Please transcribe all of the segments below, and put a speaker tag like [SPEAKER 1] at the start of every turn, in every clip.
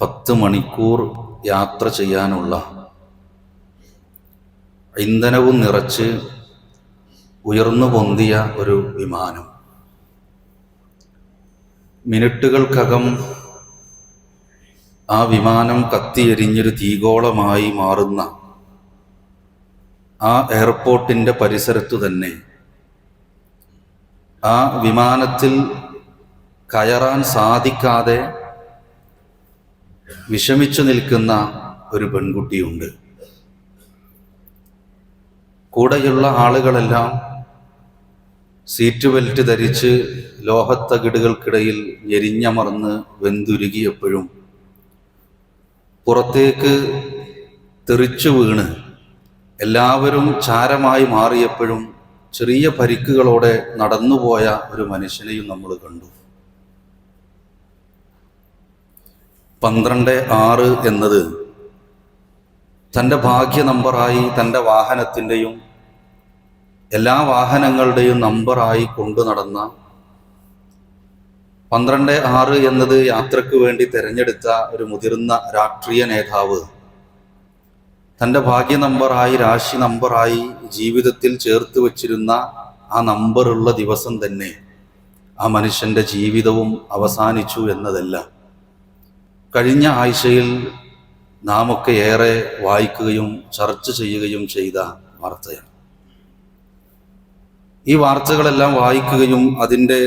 [SPEAKER 1] പത്ത് മണിക്കൂർ യാത്ര ചെയ്യാനുള്ള ഇന്ധനവും നിറച്ച് ഉയർന്നു പൊന്തിയ ഒരു വിമാനം. മിനിറ്റുകൾക്കകം ആ വിമാനം കത്തിയെരിഞ്ഞൊരു തീഗോളമായി മാറുന്ന ആ എയർപോർട്ടിന്റെ പരിസരത്തു തന്നെ ആ വിമാനത്തിൽ കയറാൻ സാധിക്കാതെ വിഷമിച്ചു നിൽക്കുന്ന ഒരു പെൺകുട്ടിയുണ്ട്. കൂടെയുള്ള ആളുകളെല്ലാം സീറ്റ് ബെൽറ്റ് ധരിച്ച് ലോഹത്തകിടുകൾക്കിടയിൽ ഞെരിഞ്ഞമർന്ന് വെന്തുരുകിയപ്പോഴും പുറത്തേക്ക് തെറിച്ചു വീണ് എല്ലാവരും ചാരമായി മാറിയപ്പോഴും ചെറിയ പരിക്കുകളോടെ നടന്നുപോയ ഒരു മനുഷ്യനെയും നമ്മൾ കണ്ടു. പന്ത്രണ്ട് ആറ് എന്നത് തന്റെ ഭാഗ്യ നമ്പറായി തന്റെ വാഹനത്തിന്റെയും എല്ലാ വാഹനങ്ങളുടെയും നമ്പറായി കൊണ്ടു നടന്ന പന്ത്രണ്ട് ആറ് എന്നത് യാത്രയ്ക്ക് വേണ്ടി തിരഞ്ഞെടുത്ത ഒരു മുതിർന്ന രാഷ്ട്രീയ നേതാവ്. തന്റെ ഭാഗ്യ നമ്പറായി രാശി നമ്പറായി ജീവിതത്തിൽ ചേർത്ത് വച്ചിരുന്ന ആ നമ്പറുള്ള ദിവസം തന്നെ ആ മനുഷ്യന്റെ ജീവിതവും അവസാനിച്ചു എന്നതല്ല. കഴിഞ്ഞ ആഴ്ചയിൽ നാം ഒക്കെ ഏറെ വായിക്കുകയും ചർച്ച ചെയ്യുകയും ചെയ്ത വാർത്തയാണ്. ഈ വാർത്തകളെല്ലാം വായിക്കുകയും അതിന്റെ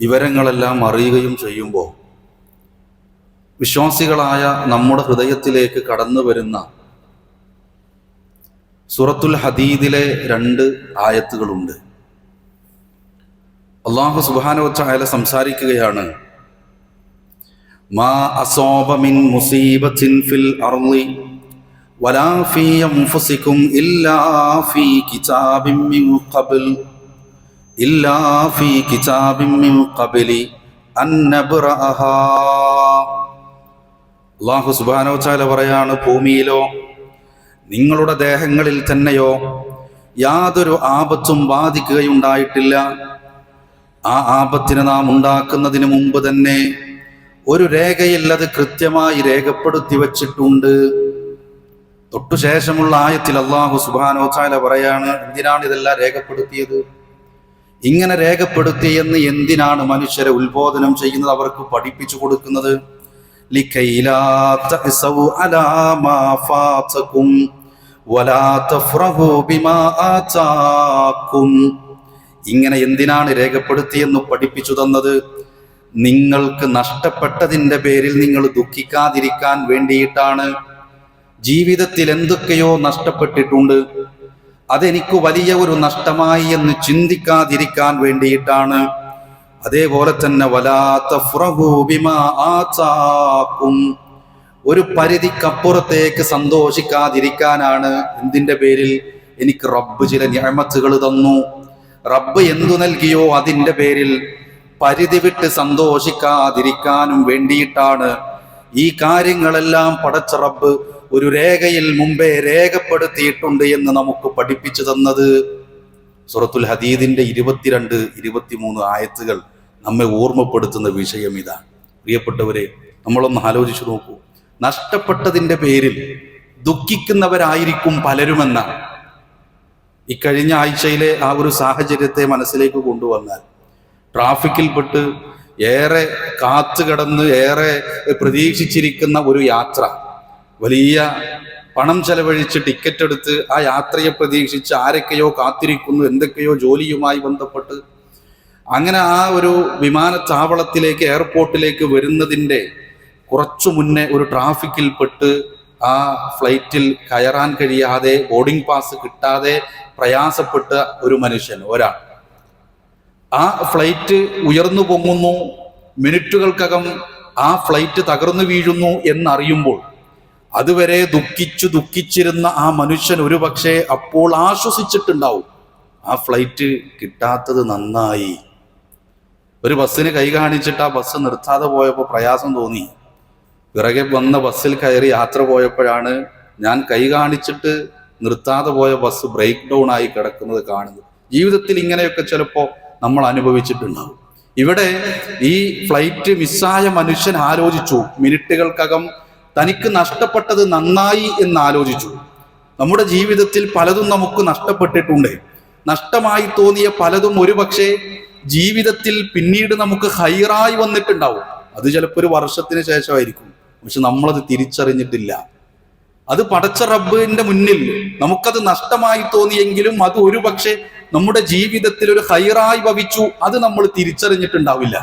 [SPEAKER 1] വിവരങ്ങളെല്ലാം അറിയുകയും ചെയ്യുമ്പോൾ വിശ്വാസികളായ നമ്മുടെ ഹൃദയത്തിലേക്ക് കടന്നു വരുന്ന സൂറത്തുൽ ഹദീദിലെ രണ്ട് ആയത്തുകളുണ്ട്. അള്ളാഹു സുബാനവച്ചായാല സംസാരിക്കുകയാണ് മാ അസോബമിൻ മുസീബത്തിൻ ഫിൽ അർളി വലാ ഫീ അൻഫുസികും ഇല്ലാ ഫീ കിതാബിൻ മിൻ ഖബൽ ഇല്ലാ ഫീ കിതാബിൻ മിൻ ഖബലി അൻ നബ്റഅഹാ അല്ലാഹു സുബ്ഹാനഹു വതആല പറയാണ് ഭൂമിയിലോ നിങ്ങളുടെ ദേഹങ്ങളിൽ തന്നെയോ യാതൊരു ആപത്തും ബാധിക്കുകയുണ്ടായിട്ടില്ല. ആ ആപത്തിന് നാം ഉണ്ടാക്കുന്നതിന് മുമ്പ് തന്നെ ഒരു രേഖയിൽ അത് കൃത്യമായി രേഖപ്പെടുത്തി വച്ചിട്ടുണ്ട്. തൊട്ടുശേഷമുള്ള ആയത്തിൽ അള്ളാഹു സുബാനോച്ചാല പറയാണ് എന്തിനാണ് ഇതെല്ലാം രേഖപ്പെടുത്തിയത്? ഇങ്ങനെ രേഖപ്പെടുത്തിയെന്ന് എന്തിനാണ് മനുഷ്യരെ ഉത്ബോധനം ചെയ്യുന്നത്? അവർക്ക് പഠിപ്പിച്ചു കൊടുക്കുന്നത് ഇങ്ങനെ എന്തിനാണ് രേഖപ്പെടുത്തിയെന്ന് പഠിപ്പിച്ചു തന്നത്? നിങ്ങൾക്ക് നഷ്ടപ്പെട്ടതിന്റെ പേരിൽ നിങ്ങൾ ദുഃഖിക്കാതിരിക്കാൻ വേണ്ടിയിട്ടാണ് ജീവിതത്തിൽ എന്തൊക്കെയോ നഷ്ടപ്പെട്ടിട്ടുണ്ട്. അതെനിക്ക് വലിയ ഒരു നഷ്ടമായി എന്ന് ചിന്തിക്കാതിരിക്കാൻ വേണ്ടിയിട്ടാണ്. അതേപോലെ തന്നെ വലാത്ത ഒരു പരിധിക്കപ്പുറത്തേക്ക് സന്തോഷിക്കാതിരിക്കാനാണ് എന്തിന്റെ പേരിൽ? എനിക്ക് റബ്ബ് ചില ഞാമത്തുകൾ തന്നു. റബ്ബ് എന്തു നൽകിയോ അതിന്റെ പേരിൽ പരിധി വിട്ട് സന്തോഷിക്കാതിരിക്കാനും വേണ്ടിയിട്ടാണ് ഈ കാര്യങ്ങളെല്ലാം പടച്ച റബ്ബ് ഒരു രേഖയിൽ മുമ്പേ രേഖപ്പെടുത്തിയിട്ടുണ്ട് എന്ന് നമുക്ക് പഠിപ്പിച്ചു തന്നത്. സുറത്തുൽ ഹദീദിന്റെ ഇരുപത്തിരണ്ട് ഇരുപത്തിമൂന്ന് ആയത്തുകൾ നമ്മെ ഓർമ്മപ്പെടുത്തുന്ന വിഷയം ഇതാണ് പ്രിയപ്പെട്ടവരെ നമ്മളൊന്ന് ആലോചിച്ചു നോക്കൂ. നഷ്ടപ്പെട്ടതിന്റെ പേരിൽ ദുഃഖിക്കുന്നവരായിരിക്കും പലരുമെന്നാണ്. ഇക്കഴിഞ്ഞ ആഴ്ചയിലെ ആ ഒരു സാഹചര്യത്തെ മനസ്സിലേക്ക് കൊണ്ടുവന്നാൽ ട്രാഫിക്കിൽപ്പെട്ട് ഏറെ കാത്തു കിടന്ന് ഏറെ പ്രതീക്ഷിച്ചിരിക്കുന്ന ഒരു യാത്ര. വലിയ പണം ചെലവഴിച്ച് ടിക്കറ്റ് എടുത്ത് ആ യാത്രയെ പ്രതീക്ഷിച്ച് ആരൊക്കെയോ കാത്തിരിക്കുന്നു എന്തൊക്കെയോ ജോലിയുമായി ബന്ധപ്പെട്ട്. അങ്ങനെ ആ ഒരു വിമാനത്താവളത്തിലേക്ക് എയർപോർട്ടിലേക്ക് വരുന്നതിന്റെ കുറച്ചു മുന്നേ ഒരു ട്രാഫിക്കിൽപ്പെട്ട് ആ ഫ്ലൈറ്റിൽ കയറാൻ കഴിയാതെ ബോർഡിംഗ് പാസ് കിട്ടാതെ പ്രയാസപ്പെട്ട ഒരു മനുഷ്യൻ ഒരാൾ. ആ ഫ്ലൈറ്റ് ഉയർന്നു പൊങ്ങുന്നു. മിനിറ്റുകൾക്കകം ആ ഫ്ലൈറ്റ് തകർന്നു വീഴുന്നു എന്നറിയുമ്പോൾ അതുവരെ ദുഃഖിച്ചു ദുഃഖിച്ചിരുന്ന ആ മനുഷ്യൻ ഒരു പക്ഷേ അപ്പോൾ ആശ്വസിച്ചിട്ടുണ്ടാവും. ആ ഫ്ലൈറ്റ് കിട്ടാത്തത് നന്നായി. ഒരു ബസ്സിന് കൈ കാണിച്ചിട്ട് ആ ബസ് നിർത്താതെ പോയപ്പോൾ പ്രയാസം തോന്നി. പിറകെ വന്ന ബസ്സിൽ കയറി യാത്ര പോയപ്പോഴാണ് ഞാൻ കൈ കാണിച്ചിട്ട് നിർത്താതെ പോയ ബസ് ബ്രേക്ക് ഡൗൺ ആയി കിടക്കുന്നത് കാണുന്നത്. ജീവിതത്തിൽ ഇങ്ങനെയൊക്കെ ചിലപ്പോൾ നമ്മൾ അനുഭവിച്ചിട്ടുണ്ടാവും. ഇവിടെ ഈ ഫ്ലൈറ്റ് മിസ്സായ മനുഷ്യൻ ആലോചിച്ചു. മിനിറ്റുകൾക്കകം തനിക്ക് നഷ്ടപ്പെട്ടത് നന്നായി എന്ന് ആലോചിച്ചു. നമ്മുടെ ജീവിതത്തിൽ പലതും നമുക്ക് നഷ്ടപ്പെട്ടിട്ടുണ്ട്. നഷ്ടമായി തോന്നിയ പലതും ഒരുപക്ഷെ ജീവിതത്തിൽ പിന്നീട് നമുക്ക് ഹൈറായി വന്നിട്ടുണ്ടാവും. അത് ചിലപ്പോൾ ഒരു വർഷത്തിന് ശേഷമായിരിക്കും. പക്ഷെ നമ്മളത് തിരിച്ചറിഞ്ഞിട്ടില്ല. അത് പടച്ച റബ്ബിന്റെ മുന്നിൽ. നമുക്കത് നഷ്ടമായി തോന്നിയെങ്കിലും അത് ഒരുപക്ഷെ നമ്മുടെ ജീവിതത്തിൽ ഒരു ഹൈറായി ഭവിച്ചു. അത് നമ്മൾ തിരിച്ചറിഞ്ഞിട്ടുണ്ടാവില്ല.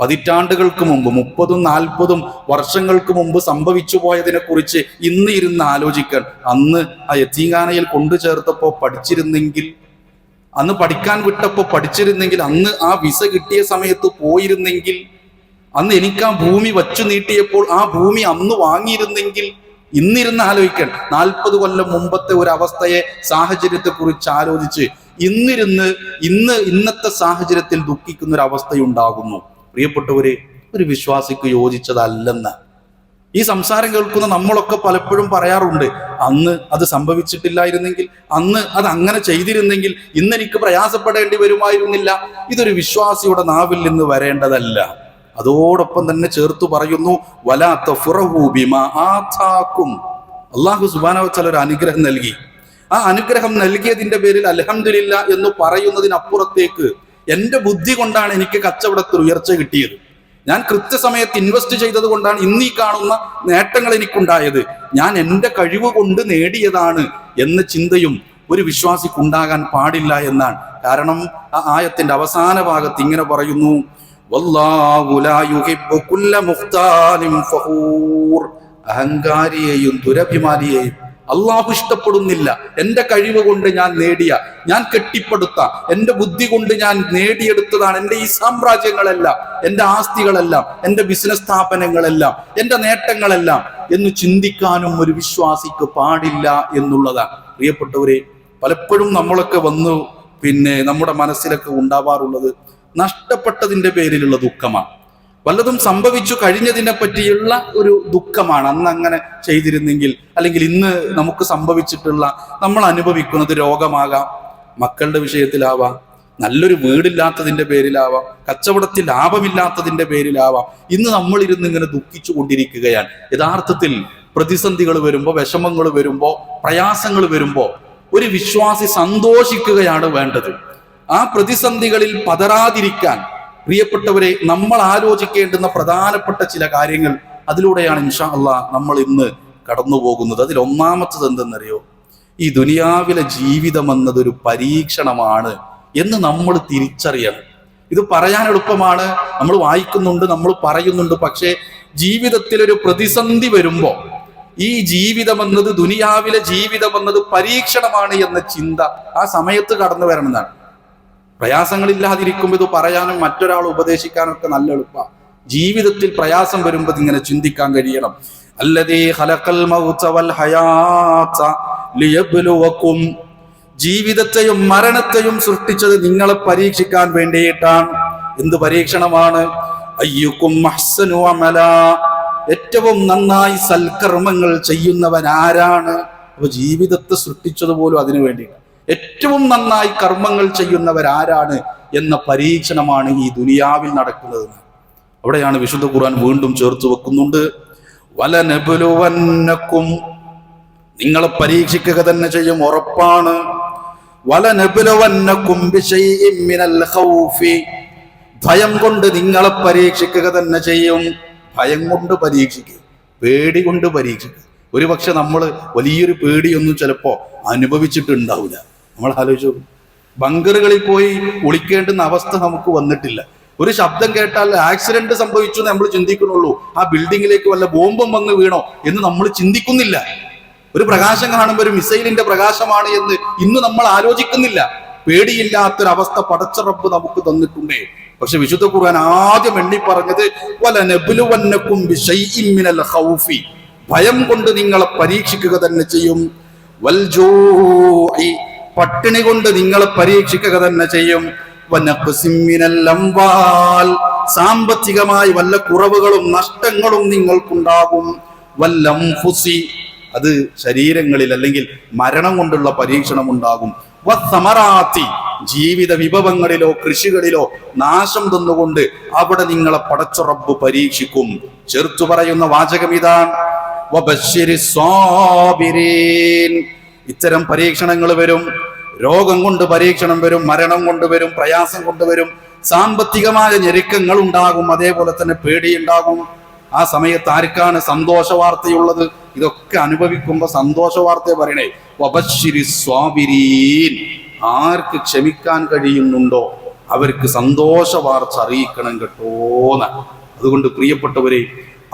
[SPEAKER 1] പതിറ്റാണ്ടുകൾക്ക് മുമ്പ് മുപ്പതും നാൽപ്പതും വർഷങ്ങൾക്ക് മുമ്പ് സംഭവിച്ചു പോയതിനെ കുറിച്ച് ഇന്ന് ഇരുന്ന് ആലോചിക്കാൻ. അന്ന് ആ യത്തീങ്ങാനയിൽ കൊണ്ടു ചേർത്തപ്പോ പഠിച്ചിരുന്നെങ്കിൽ അന്ന് പഠിക്കാൻ വിട്ടപ്പോ പഠിച്ചിരുന്നെങ്കിൽ അന്ന് ആ വിസ കിട്ടിയ സമയത്ത് പോയിരുന്നെങ്കിൽ അന്ന് എനിക്ക് ആ ഭൂമി വച്ചു നീട്ടിയപ്പോൾ ആ ഭൂമി അന്ന് വാങ്ങിയിരുന്നെങ്കിൽ ഇന്നിരുന്ന് ആലോചിക്കണം നാൽപ്പത് കൊല്ലം മുമ്പത്തെ ഒരു അവസ്ഥയെ സാഹചര്യത്തെ കുറിച്ച് ആലോചിച്ച് ഇന്നിരുന്ന് ഇന്ന് ഇന്നത്തെ സാഹചര്യത്തിൽ ദുഃഖിക്കുന്ന ഒരു അവസ്ഥയുണ്ടാകുന്നു പ്രിയപ്പെട്ടവരെ ഒരു വിശ്വാസിക്ക് യോജിച്ചതല്ലെന്ന്. ഈ സംസാരം കേൾക്കുന്ന നമ്മളൊക്കെ പലപ്പോഴും പറയാറുണ്ട് അന്ന് അത് സംഭവിച്ചിട്ടില്ലായിരുന്നെങ്കിൽ അന്ന് അത് അങ്ങനെ ചെയ്തിരുന്നെങ്കിൽ ഇന്നെനിക്ക് പ്രയാസപ്പെടേണ്ടി വരുമായിരുന്നില്ല. ഇതൊരു വിശ്വാസിയുടെ നാവിൽ നിന്ന് വരേണ്ടതല്ല. അതോടൊപ്പം തന്നെ ചേർത്തു പറയുന്നു വലാത്ത അള്ളാഹു സുബാനവച്ചാൽ ഒരു അനുഗ്രഹം നൽകി. ആ അനുഗ്രഹം നൽകിയതിന്റെ പേരിൽ അലഹമില്ല എന്ന് പറയുന്നതിനപ്പുറത്തേക്ക് എന്റെ ബുദ്ധി കൊണ്ടാണ് എനിക്ക് കച്ചവടത്തിൽ ഉയർച്ച കിട്ടിയത്. ഞാൻ കൃത്യസമയത്ത് ഇൻവെസ്റ്റ് ചെയ്തത് കൊണ്ടാണ് ഇന്നീ കാണുന്ന നേട്ടങ്ങൾ എനിക്കുണ്ടായത്. ഞാൻ എന്റെ കഴിവ് കൊണ്ട് നേടിയതാണ് എന്ന ചിന്തയും ഒരു വിശ്വാസിക്കുണ്ടാകാൻ പാടില്ല എന്നാണ്. കാരണം ആ ആയത്തിന്റെ അവസാന ഭാഗത്ത് ഇങ്ങനെ പറയുന്നു അഹങ്കാരിയെയും ദുരഭിമാനിയെയും അള്ളാഹു ഇഷ്ടപ്പെടുന്നില്ല. എന്റെ കഴിവ് കൊണ്ട് ഞാൻ നേടിയ ഞാൻ കെട്ടിപ്പടുത്ത എന്റെ ബുദ്ധി കൊണ്ട് ഞാൻ നേടിയെടുത്തതാണ് എന്റെ ഈ സാമ്രാജ്യങ്ങളെല്ലാം എന്റെ ആസ്തികളെല്ലാം എന്റെ ബിസിനസ് സ്ഥാപനങ്ങളെല്ലാം എന്റെ നേട്ടങ്ങളെല്ലാം എന്ന് ചിന്തിക്കാനും ഒരു വിശ്വാസിക്ക് പാടില്ല എന്നുള്ളതാണ്. പ്രിയപ്പെട്ടവരെ പലപ്പോഴും നമ്മളൊക്കെ വന്നു പിന്നെ നമ്മുടെ മനസ്സിലൊക്കെ ഉണ്ടാവാറുള്ളത് നഷ്ടപ്പെട്ടതിന്റെ പേരിലുള്ള ദുഃഖമാണ്. വല്ലതും സംഭവിച്ചു കഴിഞ്ഞതിനെ പറ്റിയുള്ള ഒരു ദുഃഖമാണ്. അന്ന് അങ്ങനെ ചെയ്തിരുന്നെങ്കിൽ അല്ലെങ്കിൽ ഇന്ന് നമുക്ക് സംഭവിച്ചിട്ടുള്ള നമ്മൾ അനുഭവിക്കുന്നത് രോഗമാകാം മക്കളുടെ വിഷയത്തിലാവാം നല്ലൊരു വീടില്ലാത്തതിന്റെ പേരിലാവാം കച്ചവടത്തിൽ ലാഭമില്ലാത്തതിന്റെ പേരിലാവാം. ഇന്ന് നമ്മൾ ഇരുന്ന് ഇങ്ങനെ ദുഃഖിച്ചു കൊണ്ടിരിക്കുകയാണ്. യഥാർത്ഥത്തിൽ പ്രതിസന്ധികൾ വരുമ്പോൾ വിഷമങ്ങൾ വരുമ്പോൾ പ്രയാസങ്ങൾ വരുമ്പോൾ ഒരു വിശ്വാസി സന്തോഷിക്കുകയാണ് വേണ്ടത്. ആ പ്രതിസന്ധികളിൽ പതറാതിരിക്കാൻ പ്രിയപ്പെട്ടവരെ നമ്മൾ ആലോചിക്കേണ്ടുന്ന പ്രധാനപ്പെട്ട ചില കാര്യങ്ങൾ അതിലൂടെയാണ് ഇൻഷാ അല്ല നമ്മൾ ഇന്ന് കടന്നു പോകുന്നത് അതിൽ ഒന്നാമത്തത് എന്തെന്നറിയോ? ഈ ദുനിയാവിലെ ജീവിതം എന്നതൊരു പരീക്ഷണമാണ് എന്ന് നമ്മൾ തിരിച്ചറിയണം. ഇത് പറയാൻ എളുപ്പമാണ്. നമ്മൾ വായിക്കുന്നുണ്ട് നമ്മൾ പറയുന്നുണ്ട് പക്ഷേ ജീവിതത്തിൽ ഒരു പ്രതിസന്ധി വരുമ്പോൾ ഈ ജീവിതം എന്നത് ദുനിയാവിലെ ജീവിതം എന്നത് പരീക്ഷണമാണ് എന്ന ചിന്ത ആ സമയത്ത് കടന്നു വരണം എന്നാണ് പ്രയാസങ്ങളില്ലാതിരിക്കുമ്പോൾ ഇത് പറയാനും മറ്റൊരാൾ ഉപദേശിക്കാനും ഒക്കെ നല്ല എളുപ്പമാണ് ജീവിതത്തിൽ പ്രയാസം വരുമ്പോൾ ഇങ്ങനെ ചിന്തിക്കാൻ കഴിയണം. അല്ലതീ ജീവിതത്തെയും മരണത്തെയും സൃഷ്ടിച്ചത് നിങ്ങളെ പരീക്ഷിക്കാൻ വേണ്ടിയിട്ടാണ്. എന്ത് പരീക്ഷണമാണ്? അയ്യുക്കും അമല. ഏറ്റവും നന്നായി സൽക്കർമ്മങ്ങൾ ചെയ്യുന്നവൻ ആരാണ് അപ്പൊ ജീവിതത്തെ സൃഷ്ടിച്ചത് പോലും അതിനു വേണ്ടിയിട്ടാണ്. ഏറ്റവും നന്നായി കർമ്മങ്ങൾ ചെയ്യുന്നവരാരാണ് എന്ന പരീക്ഷണമാണ് ഈ ദുനിയാവിൽ നടക്കുന്നത്. അവിടെയാണ് വിശുദ്ധ ഖുർആൻ വീണ്ടും ചേർത്ത് വെക്കുന്നുണ്ട്. വലനബുലുവന്നക്കും നിങ്ങളെ പരീക്ഷിക്കുക തന്നെ ചെയ്യും ഉറപ്പാണ്. വലനബുലുവന്നക്കും ഭയം കൊണ്ട് നിങ്ങളെ പരീക്ഷിക്കുക തന്നെ ചെയ്യും. ഭയം കൊണ്ട് പരീക്ഷിക്കുക പേടി കൊണ്ട് പരീക്ഷിക്കുക ഒരുപക്ഷെ നമ്മൾ വലിയൊരു പേടിയൊന്നും ചിലപ്പോ അനുഭവിച്ചിട്ടുണ്ടാവില്ല. നമ്മൾ ആലോചിച്ചു. ബങ്കറുകളിൽ പോയി ഒളിക്കേണ്ടുന്ന അവസ്ഥ നമുക്ക് വന്നിട്ടില്ല. ഒരു ശബ്ദം കേട്ടാൽ ആക്സിഡന്റ് സംഭവിച്ചു നമ്മൾ ചിന്തിക്കുന്നുള്ളൂ. ആ ബിൽഡിങ്ങിലേക്ക് വല്ല ബോംബും വന്ന് വീണോ എന്ന് നമ്മൾ ചിന്തിക്കുന്നില്ല. ഒരു പ്രകാശം കാണുമ്പോൾ ഒരു മിസൈലിന്റെ പ്രകാശമാണ് എന്ന് ഇന്ന് നമ്മൾ ആലോചിക്കുന്നില്ല. പേടിയില്ലാത്തൊരവസ്ഥ പടച്ച റബ്ബ് നമുക്ക് തന്നിട്ടുണ്ടേ. പക്ഷെ വിശുദ്ധ ഖുർആൻ ആദ്യം എണ്ണി പറഞ്ഞത് ഭയം കൊണ്ട് നിങ്ങളെ പരീക്ഷിക്കുക തന്നെ ചെയ്യും. പട്ടിണി കൊണ്ട് നിങ്ങൾ പരീക്ഷിക്കുക തന്നെ ചെയ്യും. സാമ്പത്തികമായി വല്ല കുറവുകളും നഷ്ടങ്ങളും നിങ്ങൾക്കുണ്ടാകും. വല്ലംഫുസി. അത് ശരീരങ്ങളിൽ അല്ലെങ്കിൽ മരണം കൊണ്ടുള്ള പരീക്ഷണം ഉണ്ടാകും. സമറാത്തി ജീവിത വിഭവങ്ങളിലോ കൃഷികളിലോ നാശം തന്നുകൊണ്ട് അവിടെ നിങ്ങളെ പടച്ചുറപ്പ് പരീക്ഷിക്കും. ചെറുത്തു പറയുന്ന വാചകം ഇതാണ്. ഇത്തരം പരീക്ഷണങ്ങൾ വരും രോഗം കൊണ്ട് പരീക്ഷണം വരും മരണം കൊണ്ടുവരും പ്രയാസം കൊണ്ടുവരും സാമ്പത്തികമായ ഞെരുക്കങ്ങൾ ഉണ്ടാകും അതേപോലെ തന്നെ പേടിയുണ്ടാകും. ആ സമയത്ത് ആർക്കാണ് സന്തോഷ വാർത്തയുള്ളത് ഇതൊക്കെ അനുഭവിക്കുമ്പോ സന്തോഷ വാർത്ത പറയണേ. വബശ്ശിരി സ്വാബിരീൻ ആർക്ക് ക്ഷമിക്കാൻ കഴിയുന്നുണ്ടോ അവർക്ക് സന്തോഷ വാർത്ത അറിയിക്കണം കേട്ടോന്ന് അതുകൊണ്ട് പ്രിയപ്പെട്ടവരെ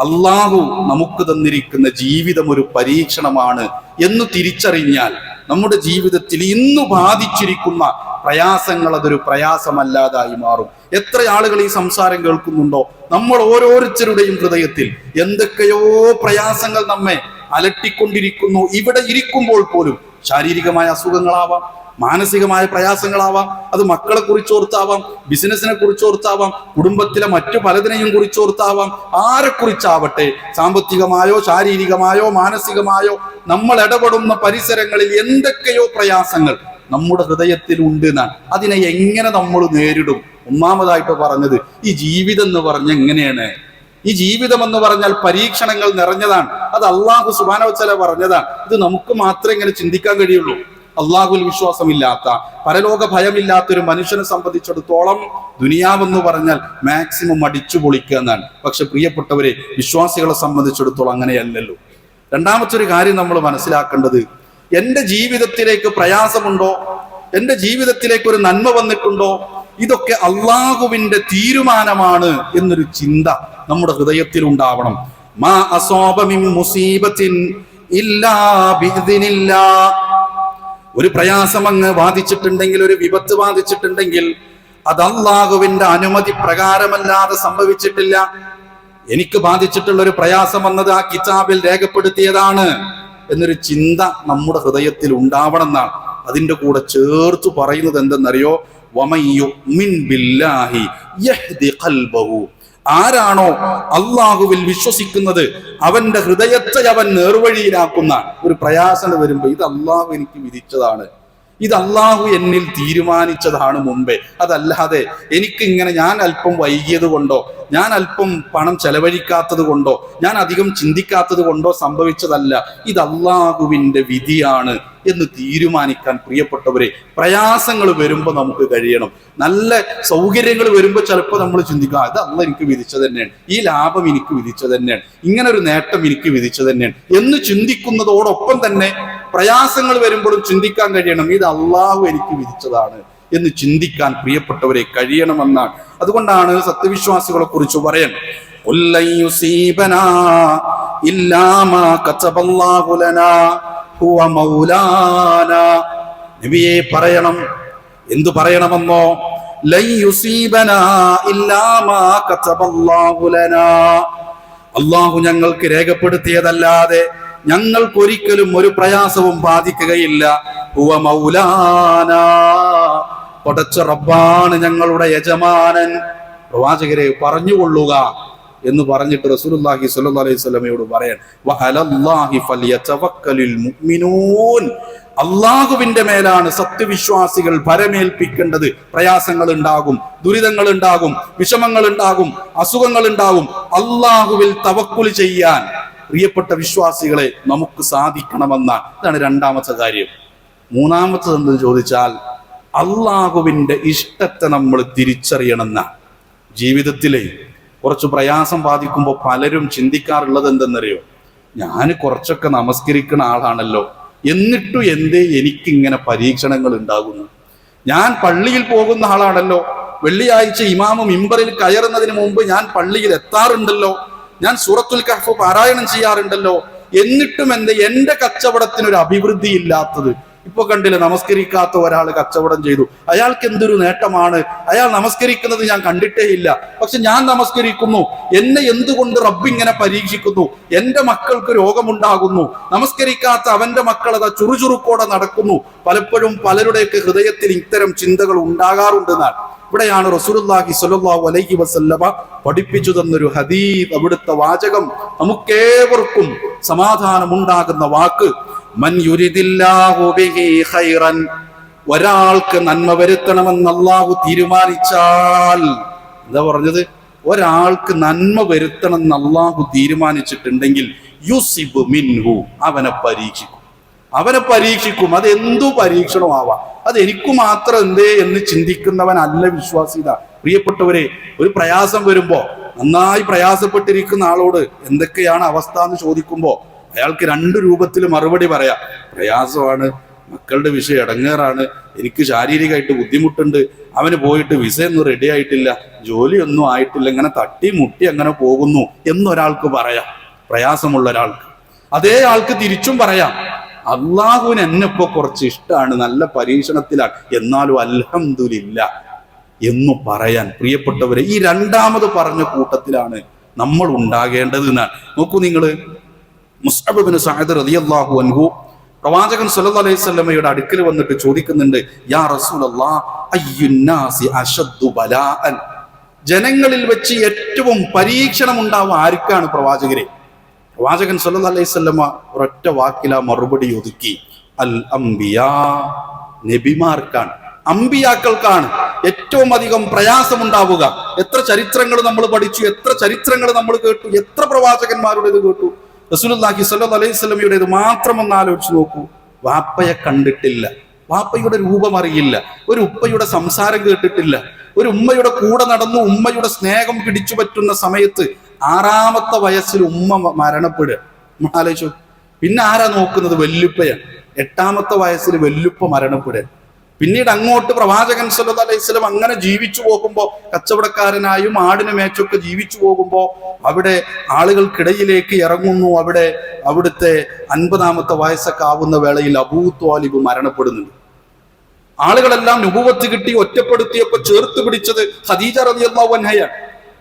[SPEAKER 1] അള്ളാഹു നമുക്ക് തന്നിരിക്കുന്ന ജീവിതം ഒരു പരീക്ഷണമാണ് എന്ന് തിരിച്ചറിഞ്ഞാൽ നമ്മുടെ ജീവിതത്തിൽ ഇന്ന് ബാധിച്ചിരിക്കുന്ന പ്രയാസങ്ങൾ അതൊരു പ്രയാസമല്ലാതായി മാറും. എത്ര ആളുകൾ ഈ സംസാരം കേൾക്കുന്നുണ്ടോ? നമ്മൾ ഓരോരുത്തരുടെയും ഹൃദയത്തിൽ എന്തൊക്കെയോ പ്രയാസങ്ങൾ നമ്മെ അലട്ടിക്കൊണ്ടിരിക്കുന്നു. ഇവിടെ ഇരിക്കുമ്പോൾ പോലും ശാരീരികമായ അസുഖങ്ങളാവാം മാനസികമായ പ്രയാസങ്ങളാവാം അത് മക്കളെ കുറിച്ചോർത്താവാം ബിസിനസിനെ കുറിച്ചോർത്താവാം കുടുംബത്തിലെ മറ്റു പലതിനെയും കുറിച്ചോർത്താവാം ആരെക്കുറിച്ചാവട്ടെ സാമ്പത്തികമായോ ശാരീരികമായോ മാനസികമായോ നമ്മൾ ഇടപെടുന്ന പരിസരങ്ങളിൽ എന്തൊക്കെയോ പ്രയാസങ്ങൾ നമ്മുടെ ഹൃദയത്തിൽ ഉണ്ട് എന്നാണ് അതിനെ എങ്ങനെ നമ്മൾ നേരിടും? ഒന്നാമതായിട്ട് പറഞ്ഞത് ഈ ജീവിതം എന്ന് പറഞ്ഞ എങ്ങനെയാണ്? ഈ ജീവിതം എന്ന് പറഞ്ഞാൽ പരീക്ഷണങ്ങൾ നിറഞ്ഞതാണ്. അത് അള്ളാഹു സുബാനവച്ചല പറഞ്ഞതാണ്. ഇത് നമുക്ക് മാത്രമേ ഇങ്ങനെ ചിന്തിക്കാൻ കഴിയുള്ളൂ. അള്ളാഹുൽ വിശ്വാസമില്ലാത്ത പരലോക ഭയമില്ലാത്ത ഒരു മനുഷ്യനെ സംബന്ധിച്ചിടത്തോളം ദുനിയാവെന്ന് പറഞ്ഞാൽ മാക്സിമം അടിച്ചു പൊളിക്കുക എന്നാണ്. പക്ഷെ പ്രിയപ്പെട്ടവരെ വിശ്വാസികളെ സംബന്ധിച്ചിടത്തോളം അങ്ങനെയല്ലല്ലോ. രണ്ടാമത്തെ ഒരു കാര്യം നമ്മൾ മനസ്സിലാക്കേണ്ടത് എന്റെ ജീവിതത്തിലേക്ക് പ്രയാസമുണ്ടോ? എന്റെ ജീവിതത്തിലേക്ക് ഒരു നന്മ വന്നിട്ടുണ്ടോ? ഇതൊക്കെ അള്ളാഹുവിന്റെ തീരുമാനമാണ് എന്നൊരു ചിന്ത നമ്മുടെ ഹൃദയത്തിൽ ഉണ്ടാവണം. മാ അസോബ മിൻ മുസീബത്തിൻ ഇല്ലാ ഒരു പ്രയാസം അങ്ങ് ബാധിച്ചിട്ടുണ്ടെങ്കിൽ ഒരു വിപത്ത് ബാധിച്ചിട്ടുണ്ടെങ്കിൽ അത് അള്ളാഹുവിന്റെ അനുമതി പ്രകാരമല്ലാതെ സംഭവിച്ചിട്ടില്ല. എനിക്ക് ബാധിച്ചിട്ടുള്ള ഒരു പ്രയാസം വന്നത് ആ കിതാബിൽ രേഖപ്പെടുത്തിയതാണ് എന്നൊരു ചിന്ത നമ്മുടെ ഹൃദയത്തിൽ ഉണ്ടാവണം എന്നാണ് അതിന്റെ കൂടെ ചേർത്ത് പറയുന്നത് എന്തെന്നറിയോ? വമയ്യുമിൻ ബില്ലാഹി യഹ്ദി ഖൽബഹു. ആരാണോ അള്ളാഹുവിൽ വിശ്വസിക്കുന്നത് അവന്റെ ഹൃദയത്തെ അവൻ നേർവഴിയിലാക്കുന്ന ഒരു പ്രയാസം വരുമ്പോ ഇത് അള്ളാഹു എനിക്ക് വിധിച്ചതാണ്. ഇത് അള്ളാഹു എന്നിൽ തീരുമാനിച്ചതാണ് മുമ്പേ. അതല്ലാതെ എനിക്ക് ഇങ്ങനെ ഞാൻ അല്പം വൈകിയത് കൊണ്ടോ ഞാൻ അല്പം പണം ചെലവഴിക്കാത്തത് കൊണ്ടോ ഞാൻ അധികം ചിന്തിക്കാത്തത് കൊണ്ടോ സംഭവിച്ചതല്ല. ഇത് അള്ളാഹുവിന്റെ വിധിയാണ്. എന്ന് തീരുമാനിക്കാൻ പ്രിയപ്പെട്ടവരെ പ്രയാസങ്ങൾ വരുമ്പോൾ നമുക്ക് കഴിയണം. നല്ല സൗകര്യങ്ങൾ വരുമ്പോൾ ചിലപ്പോൾ നമ്മൾ ചിന്തിക്കുക അത് അല്ല എനിക്ക് വിധിച്ചത് തന്നെയാണ്. ഈ ലാഭം എനിക്ക് വിധിച്ചത് തന്നെയാണ്. ഇങ്ങനെ ഒരു നേട്ടം എനിക്ക് വിധിച്ചത് തന്നെയാണ്. എന്ന് ചിന്തിക്കുന്നതോടൊപ്പം തന്നെ പ്രയാസങ്ങൾ വരുമ്പോഴും ചിന്തിക്കാൻ കഴിയണം ഇത് അള്ളാഹു എനിക്ക് വിധിച്ചതാണ്. എന്ന് ചിന്തിക്കാൻ പ്രിയപ്പെട്ടവരെ കഴിയണമെന്നാണ്. അതുകൊണ്ടാണ് സത്യവിശ്വാസികളെ കുറിച്ച് പറയാൻ "ഖുല്ലൻ ഹുവ മൗലാനാ." നബിയെ പറയണം. എന്തു പറയണമെന്നോ. അള്ളാഹു ഞങ്ങൾക്ക് രേഖപ്പെടുത്തിയതല്ലാതെ ഞങ്ങൾക്കൊരിക്കലും ഒരു പ്രയാസവും ബാധിക്കുകയില്ല. ഹുവ മൗലാനാ. പടച്ച റബ്ബാണ് ഞങ്ങളുടെ യജമാനൻ. പ്രവാചകരെ പറഞ്ഞുകൊള്ളുക. എന്ന് പറഞ്ഞിട്ട് റസൂലുള്ളാഹി സ്വല്ലല്ലാഹി അലൈഹി വസല്ലമയോട് പറയാൻ അള്ളാഹുവിന്റെ മേലാണ് സത്യവിശ്വാസികൾ പരമേൽപ്പിക്കേണ്ടത് പ്രയാസങ്ങൾ ഉണ്ടാകും ദുരിതങ്ങൾ ഉണ്ടാകും വിഷമങ്ങൾ ഉണ്ടാകും അസുഖങ്ങൾ ഉണ്ടാകും. അള്ളാഹുവിൽ തവക്കുൽ ചെയ്യാൻ പ്രിയപ്പെട്ട വിശ്വാസികളെ നമുക്ക് സാധിക്കണമെന്ന ഇതാണ് രണ്ടാമത്തെ കാര്യം. മൂന്നാമത്തത് എന്ന് ചോദിച്ചാൽ അള്ളാഹുവിന്റെ ഇഷ്ടത്തെ നമ്മൾ തിരിച്ചറിയണമെന്ന ജീവിതത്തിലെ കുറച്ച് പ്രയാസം ബാധിക്കുമ്പോൾ പലരും ചിന്തിക്കാറുള്ളത് എന്തെന്നറിയോ? ഞാൻ കുറച്ചൊക്കെ നമസ്കരിക്കുന്ന ആളാണല്ലോ. എന്നിട്ടും എന്തേ എനിക്കിങ്ങനെ പരീക്ഷണങ്ങൾ ഉണ്ടാകുന്നു ഞാൻ പള്ളിയിൽ പോകുന്ന ആളാണല്ലോ. വെള്ളിയാഴ്ച ഇമാമ മിമ്പറിൽ കയറുന്നതിന് മുമ്പ് ഞാൻ പള്ളിയിൽ എത്താറുണ്ടല്ലോ. ഞാൻ സൂറത്തുൽ കഹഫ് പാരായണം ചെയ്യാറുണ്ടല്ലോ. എന്നിട്ടും എന്റെ എന്റെ കച്ചവടത്തിനൊരു അഭിവൃദ്ധി ഇല്ലാത്തത് ഇപ്പൊ കണ്ടില്ല നമസ്കരിക്കാത്ത ഒരാൾ കച്ചവടം ചെയ്തു. അയാൾക്ക് എന്തൊരു നേട്ടമാണ്? അയാൾ നമസ്കരിക്കുന്നത് ഞാൻ കണ്ടിട്ടേ ഇല്ല. പക്ഷെ ഞാൻ നമസ്കരിക്കുന്നു. എന്നെ എന്തുകൊണ്ട് റബ്ബ് ഇങ്ങനെ പരീക്ഷിക്കുന്നു? എന്റെ മക്കൾക്ക് രോഗമുണ്ടാകുന്നു. നമസ്കരിക്കാത്ത അവന്റെ മക്കൾ അതാ ചുറുചുറുക്കോടെ നടക്കുന്നു. പലപ്പോഴും പലരുടെയൊക്കെ ഹൃദയത്തിൽ ഇത്തരം ചിന്തകൾ ഉണ്ടാകാറുണ്ടെന്നാണ് ഇവിടെയാണ് റസൂലുള്ളാഹി സ്വല്ലല്ലാഹു അലൈഹി വസല്ലമ പഠിപ്പിച്ചു തന്നൊരു ഹദീദ് അവിടുത്തെ വാചകം. നമുക്കേവർക്കും സമാധാനമുണ്ടാകുന്ന വാക്ക്. മൻ ബിഹി ഖൈറൻ ഒരാൾക്ക് നന്മ വരുത്തണമെന്ന് അള്ളാഹു തീരുമാനിച്ചാൽ എന്താ പറഞ്ഞത്? ഒരാൾക്ക് നന്മ വരുത്തണമെന്ന് അള്ളാഹു തീരുമാനിച്ചിട്ടുണ്ടെങ്കിൽ യുസിബ് മിൻഹു അവനെ പരീക്ഷിക്കും. അവനെ പരീക്ഷിക്കും. അത് എന്തു പരീക്ഷണമാവാം? അത് എനിക്ക് മാത്രം എന്തേ എന്ന് ചിന്തിക്കുന്നവനല്ല വിശ്വാസിത പ്രിയപ്പെട്ടവരെ ഒരു പ്രയാസം വരുമ്പോ നന്നായി പ്രയാസപ്പെട്ടിരിക്കുന്ന ആളോട് എന്തൊക്കെയാണ് അവസ്ഥ എന്ന് ചോദിക്കുമ്പോ അയാൾക്ക് രണ്ട് രൂപത്തിൽ മറുപടി പറയാം. പ്രയാസമാണ്. മക്കളുടെ വിഷയം ഇടങ്ങേറാണ്. എനിക്ക് ശാരീരികമായിട്ട് ബുദ്ധിമുട്ടുണ്ട്. അവന് പോയിട്ട് വിസ ഒന്നും റെഡി ആയിട്ടില്ല. ജോലിയൊന്നും ആയിട്ടില്ല. ഇങ്ങനെ തട്ടി മുട്ടി അങ്ങനെ പോകുന്നു എന്നൊരാൾക്ക് പറയാം. പ്രയാസമുള്ള ഒരാൾക്ക്. അതേ ആൾക്ക് തിരിച്ചും പറയാം. അള്ളാഹുവിന് എന്നെ ഇപ്പൊ കുറച്ച് ഇഷ്ടമാണ് നല്ല പരീക്ഷണത്തിലാണ്. എന്നാലും അൽഹംദുലില്ല എന്ന് പറയാൻ പ്രിയപ്പെട്ടവരെ ഈ രണ്ടാമത് പറഞ്ഞ കൂട്ടത്തിലാണ് നമ്മൾ ഉണ്ടാകേണ്ടത് എന്നാണ്. നോക്കൂ നിങ്ങൾ മുസ്തബിന് സാഹിദ് റളിയല്ലാഹു അൻഹു പ്രവാചകൻ സല്ലല്ലാഹു അലൈഹി സ്വലമയുടെ അടുക്കൽ വന്നിട്ട് ചോദിക്കുന്നുണ്ട് യാ റസൂലല്ലാഹ് ബലാഅൻ? ജനങ്ങളിൽ വെച്ച് ഏറ്റവും പരീക്ഷണം ഉണ്ടാവുക ആർക്കാണ് പ്രവാചകരെ? പ്രവാചകൻ സല്ലല്ലാഹു അലൈഹി വസല്ലമ ഒരൊറ്റ വാക്കില മറുപടി ഒതുക്കി അൽ അംബിയാ നബിമാർക്കാണ്. അമ്പിയാക്കൾക്കാണ് ഏറ്റവും അധികം പ്രയാസമുണ്ടാവുക. എത്ര ചരിത്രങ്ങൾ നമ്മൾ പഠിച്ചു എത്ര ചരിത്രങ്ങൾ നമ്മൾ കേട്ടു എത്ര പ്രവാചകന്മാരുടേത് കേട്ടു. റസൂലുള്ളാഹി സ്വല്ലല്ലാഹു അലൈഹി വസല്ലമയുടേത് മാത്രം ഒന്ന് ആലോചിച്ച് നോക്കൂ. വാപ്പയെ കണ്ടിട്ടില്ല. വാപ്പയുടെ രൂപം അറിയില്ല. ഒരു ഉപ്പയുടെ സംസാരം കേട്ടിട്ടില്ല. ഒരു ഉമ്മയുടെ കൂടെ നടന്നു ഉമ്മയുടെ സ്നേഹം പിടിച്ചു പറ്റുന്ന സമയത്ത് ആറാമത്തെ വയസ്സിൽ ഉമ്മ മരണപ്പെടുക. ആലോചിച്ചു പിന്നെ ആരാ നോക്കുന്നത്? വെല്ലുപ്പയാണ്. എട്ടാമത്തെ വയസ്സിൽ വെല്ലുപ്പ മരണപ്പെടുക. പിന്നീട് അങ്ങോട്ട് പ്രവാചകൻ സല്ലു അലൈഹി വസല്ലം അങ്ങനെ ജീവിച്ചു പോകുമ്പോൾ കച്ചവടക്കാരനായും ആടിന് മേച്ചൊക്കെ ജീവിച്ചു പോകുമ്പോൾ അവിടെ ആളുകൾക്കിടയിലേക്ക് ഇറങ്ങുന്നു. അവിടെ അവിടുത്തെ അൻപതാമത്തെ വയസ്സൊക്കെ ആവുന്ന വേളയിൽ അബൂ ത്വാലിബ് മരണപ്പെടുന്നുണ്ട്. ആളുകളെല്ലാം നുപുവത്ത് കിട്ടി ഒറ്റപ്പെടുത്തിയപ്പോൾ ചേർത്ത് പിടിച്ചത് ഖദീജ റതിയല്ലാ വൻഹയാണ്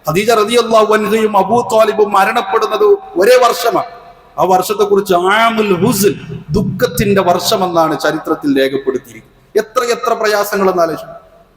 [SPEAKER 1] ഖദീജ റതിയല്ലാ വൻഹയും അബൂ ത്വാലിബും മരണപ്പെടുന്നത് ഒരേ വർഷമാണ്. ആ വർഷത്തെ കുറിച്ച് ആമുൽ ഹുസിൻ ദുഃഖത്തിന്റെ വർഷമെന്നാണ് ചരിത്രത്തിൽ രേഖപ്പെടുത്തിയിരിക്കുന്നത്. എത്ര എത്ര പ്രയാസങ്ങൾ എന്നാലോചിച്ചു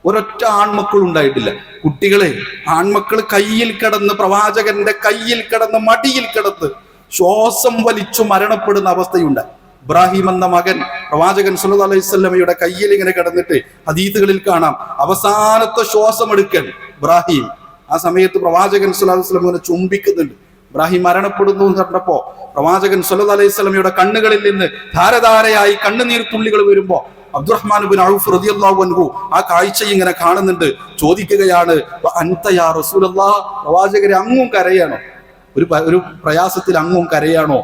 [SPEAKER 1] ഒരൊറ്റ ആൺമക്കൾ ഉണ്ടായിട്ടില്ല. കുട്ടികളെ ആൺമക്കൾ കയ്യിൽ കിടന്ന് പ്രവാചകന്റെ കയ്യിൽ കിടന്ന് മടിയിൽ കിടന്ന് ശ്വാസം വലിച്ചു മരണപ്പെടുന്ന അവസ്ഥയുണ്ട്. ഇബ്രാഹിം എന്ന മകൻ പ്രവാചകൻ സല്ലല്ലാഹു അലൈഹി വസല്ലമയുടെ കയ്യിൽ ഇങ്ങനെ കിടന്നിട്ട് അതീതുകളിൽ കാണാം. അവസാനത്തെ ശ്വാസം എടുക്കൽ ഇബ്രാഹിം. ആ സമയത്ത് പ്രവാചകൻ സുല്ലാ വസല്ലം ഇങ്ങനെ ചുംബിക്കുന്നുണ്ട്. ഇബ്രാഹിം മരണപ്പെടുന്നു എന്ന് പറഞ്ഞപ്പോ പ്രവാചകൻ സല്ലല്ലാഹു അലൈഹി വസല്ലമയുടെ കണ്ണുകളിൽ നിന്ന് ധാരധാരയായി കണ്ണുനീർ തുള്ളികൾ വരുമ്പോ അബ്ദുറഹ്മാൻ ബിൻ ഔഫ് റളിയല്ലാഹു അൻഹു ആ കാഴ്ച ഇങ്ങനെ കാണുന്നുണ്ട്. ചോദിക്കുകയാണ് അൻതയാ റസൂലല്ലാഹ് പ്രവാചകരെ അങ്ങും കരയാണോ? ഒരു ഒരു പ്രയാസത്തിൽ അങ്ങും കരയാണോ?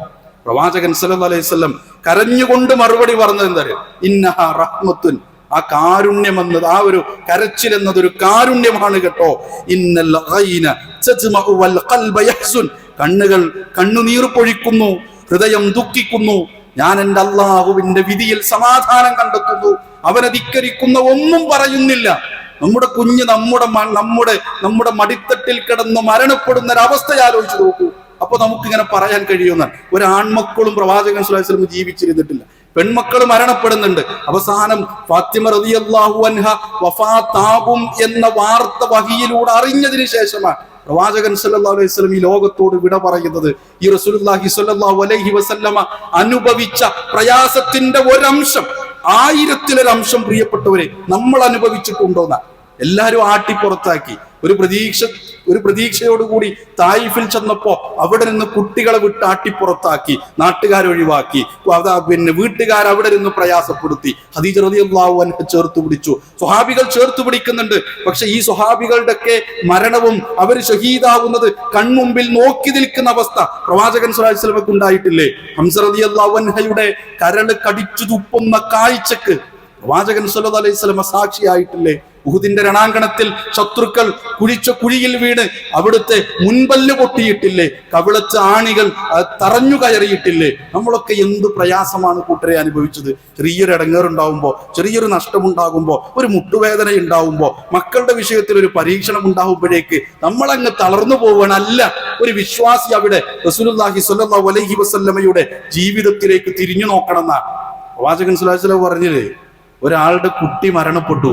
[SPEAKER 1] പ്രവാചകൻ സല്ലല്ലാഹു അലൈഹി വസല്ലം കരഞ്ഞുകൊണ്ട് മറുപടി പറഞ്ഞത് എന്താ ഇന്നഹ റഹ്മത്തുൻ. ആ കാരുണ്യം എന്നത് ആ ഒരു കരച്ചിൽ എന്നത് ഒരു കാരുണ്യമാണ് കേട്ടോ. ഇന്നൽ കണ്ണുകൾ കണ്ണുനീർ പൊഴിക്കുന്നു ഹൃദയം ദുഃഖിക്കുന്നു. ഞാൻ എന്റെ അള്ളാഹുവിന്റെ വിധിയിൽ സമാധാനം കണ്ടെത്തുന്നു. അവനെ ധിക്കരിക്കുന്ന ഒന്നും പറയുന്നില്ല. നമ്മുടെ കുഞ്ഞ് നമ്മുടെ നമ്മുടെ നമ്മുടെ മടിത്തട്ടിൽ കിടന്ന് മരണപ്പെടുന്ന ഒരു അവസ്ഥ ആലോചിച്ച് നോക്കൂ. അപ്പൊ നമുക്കിങ്ങനെ പറയാൻ കഴിയുന്ന ഒരു ആൺമക്കളും പ്രവാചകൻ സുലൈസ്ലം ജീവിച്ചിരുന്നിട്ടില്ല. പെൺമക്കൾ മരണപ്പെടുന്നുണ്ട്. അവസാനം ഫാത്തിമ റളിയല്ലാഹു അൻഹ വഫാത്താകും എന്ന വാർത്ത വഹിയിലൂടെ അറിഞ്ഞതിന് ശേഷമാണ് പ്രവാചകൻ അലൈഹി വസല്ലം ഈ ലോകത്തോട് വിട പറയുന്നത് ഈ റസൂലുള്ളാഹി സ്വല്ലല്ലാഹു അലൈഹി വസല്ലമ അനുഭവിച്ച പ്രയാസത്തിന്റെ ഒരംശം ആയിരത്തിലൊരംശം പ്രിയപ്പെട്ടവരെ നമ്മൾ അനുഭവിച്ചിട്ടുണ്ടോന്ന? എല്ലാരും ആട്ടിപ്പുറത്താക്കി ഒരു പ്രതീക്ഷ ഒരു പ്രതീക്ഷയോടുകൂടി തായിഫിൽ ചെന്നപ്പോ അവിടെ നിന്ന് കുട്ടികളെ വിട്ട് ആട്ടിപ്പുറത്താക്കി നാട്ടുകാരൊഴിവാക്കി പിന്നെ വീട്ടുകാർ അവിടെ നിന്ന് പ്രയാസപ്പെടുത്തി. ഹദീജ റളിയല്ലാഹു അൻഹ ചേർത്ത് പിടിച്ചു. സ്വഹാബികൾ ചേർത്ത് പിടിക്കുന്നുണ്ട്. പക്ഷെ ഈ സ്വഹാബികളുടെ ഒക്കെ മരണവും അവർ ഷഹീദാവുന്നത് കൺമുമ്പിൽ നോക്കി നിൽക്കുന്ന അവസ്ഥ പ്രവാചകൻ വസല്ലമക്ക് ഉണ്ടായിട്ടില്ലേ? ഹംസ റളിയല്ലാഹു അൻഹയുടെ കരൾ കടിച്ചു തുപ്പുന്ന കാഴ്ചക്ക് പ്രവാചകൻ സുല്ലാ അലൈഹി സ്വലമ സാക്ഷിയായിട്ടില്ലേ? ഉഹുദിന്റെ രണാങ്കണത്തിൽ ശത്രുക്കൾ കുഴിച്ച കുഴിയിൽ വീണ് അവിടുത്തെ മുൻപല്ല് പൊട്ടിയിട്ടില്ലേ? കവിളച്ച ആണികൾ തറഞ്ഞു കയറിയിട്ടില്ലേ? നമ്മളൊക്കെ എന്ത് പ്രയാസമാണ് കൂട്ടരെ അനുഭവിച്ചത്. ചെറിയൊരു ഇടങ്ങേറുണ്ടാവുമ്പോ ചെറിയൊരു നഷ്ടമുണ്ടാകുമ്പോ ഒരു മുട്ടുവേദന ഉണ്ടാവുമ്പോ മക്കളുടെ വിഷയത്തിൽ ഒരു പരീക്ഷണം ഉണ്ടാവുമ്പോഴേക്ക് നമ്മളങ്ങ് തളർന്നു പോവുകയാണ് അല്ല ഒരു വിശ്വാസി അവിടെ റസൂലുള്ളാഹി സ്വല്ലല്ലാഹു അലൈഹി വസല്ലമയുടെ ജീവിതത്തിലേക്ക് തിരിഞ്ഞു നോക്കണം എന്നാ പ്രവാചകൻ വസല്ലം പറഞ്ഞില്ലേ? ഒരാളുടെ കുട്ടി മരണപ്പെട്ടു.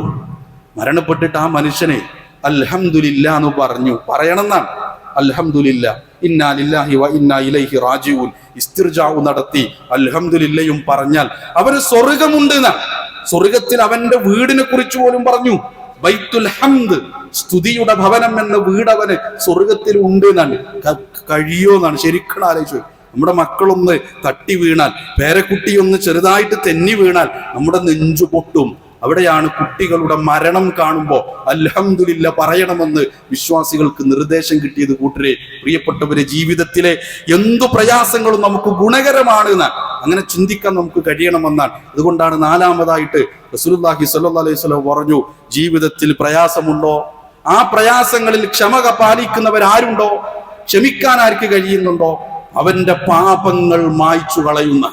[SPEAKER 1] മരണപ്പെട്ടിട്ട് ആ മനുഷ്യനെ അൽഹംദുലില്ല എന്ന് പറഞ്ഞു പറയണമെന്നാണ്. അൽഹംദുലില്ല ഇന്നാലില്ലാഹി വ ഇന്നാ ഇലൈഹി റാജിഊൻ. ഇസ്തിർജാഉ നടത്തി അൽഹംദുലില്ലയും പറഞ്ഞാൽ അവന് സ്വർഗമുണ്ട് എന്നാണ് സ്വർഗത്തിൽ അവന്റെ വീടിനെ കുറിച്ച് പോലും പറഞ്ഞു. ബൈത്തുൽ ഹംദ് സ്തുതിയുടെ ഭവനം എന്ന വീട് സ്വർഗത്തിൽ ഉണ്ട് എന്നാണ് കഴിയോ എന്നാണ്. ശരിക്കും ആലോചിച്ചു. നമ്മുടെ മക്കളൊന്ന് തട്ടി വീണാൽ പേരക്കുട്ടി ഒന്ന് ചെറുതായിട്ട് തെന്നി വീണാൽ നമ്മുടെ നെഞ്ചു പൊട്ടും. അവിടെയാണ് കുട്ടികളുടെ മരണം കാണുമ്പോൾ അലഹമില്ല പറയണമെന്ന് വിശ്വാസികൾക്ക് നിർദ്ദേശം കിട്ടിയത് കൂട്ടരെ. പ്രിയപ്പെട്ടവരെ ജീവിതത്തിലെ എന്തു പ്രയാസങ്ങളും നമുക്ക് ഗുണകരമാണ് എന്നാണ് അങ്ങനെ ചിന്തിക്കാൻ നമുക്ക് കഴിയണമെന്നാണ്. അതുകൊണ്ടാണ് നാലാമതായിട്ട് റസൂലുള്ളാഹി സല്ലാ അലൈഹി വസല്ലം പറഞ്ഞു ജീവിതത്തിൽ പ്രയാസമുണ്ടോ? ആ പ്രയാസങ്ങളിൽ ക്ഷമ പാലിക്കുന്നവരാരുണ്ടോ ക്ഷമിക്കാൻ ആർക്ക് കഴിയുന്നുണ്ടോ? അവന്റെ പാപങ്ങൾ മായ്ച്ചു കളയുന്ന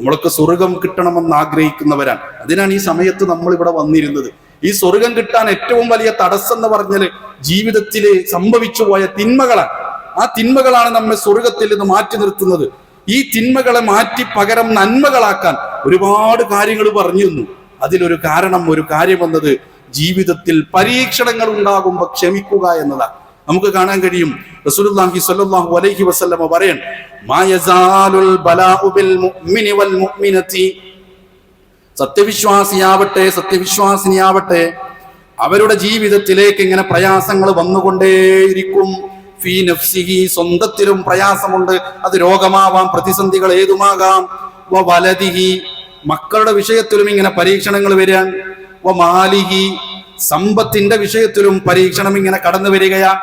[SPEAKER 1] നമ്മളൊക്കെ സ്വർഗം കിട്ടണമെന്ന് ആഗ്രഹിക്കുന്നവരാണ്. അതിനാണ് ഈ സമയത്ത് നമ്മൾ ഇവിടെ വന്നിരുന്നത്. ഈ സ്വർഗം കിട്ടാൻ ഏറ്റവും വലിയ തടസ്സം എന്ന് പറഞ്ഞാൽ ജീവിതത്തിൽ സംഭവിച്ചു പോയ തിന്മകളാണ്. ആ തിന്മകളാണ് നമ്മെ സ്വർഗത്തിൽ നിന്ന് മാറ്റി നിർത്തുന്നത്. ഈ തിന്മകളെ മാറ്റി പകരം നന്മകളാക്കാൻ ഒരുപാട് കാര്യങ്ങൾ പറഞ്ഞു തന്നു. അതിലൊരു കാരണം ഒരു കാര്യം വന്നത് ജീവിതത്തിൽ പരീക്ഷണങ്ങൾ ഉണ്ടാകുമ്പോൾ ക്ഷമിക്കുക എന്നതാണ്. നമുക്ക് കാണാൻ കഴിയും റസൂലുള്ളാഹി സ്വല്ലല്ലാഹു അലൈഹി വസല്ലമ പറയണം ബലാഉ ബിൽ മുഅ്മിനി വൽ മുഅ്മിനതി സത്യവിശ്വാസിയാവട്ടെ സത്യവിശ്വാസിനിയാവട്ടെ അവരുടെ ജീവിതത്തിലേക്ക് ഇങ്ങനെ പ്രയാസങ്ങൾ വന്നുകൊണ്ടേയിരിക്കും. ഫീ നഫ്സിഹി സ്വന്തത്തിലും പ്രയാസമുണ്ട്. അത് രോഗമാവാം പ്രതിസന്ധികൾ ഏതുമാകാം. വലതിഹി മക്കളുടെ വിഷയത്തിലും ഇങ്ങനെ പരീക്ഷണങ്ങൾ വരാൻ വ മാലിഹി സമ്പത്തിന്റെ വിഷയത്തിലും പരീക്ഷണം ഇങ്ങനെ കടന്നു വരികയാ.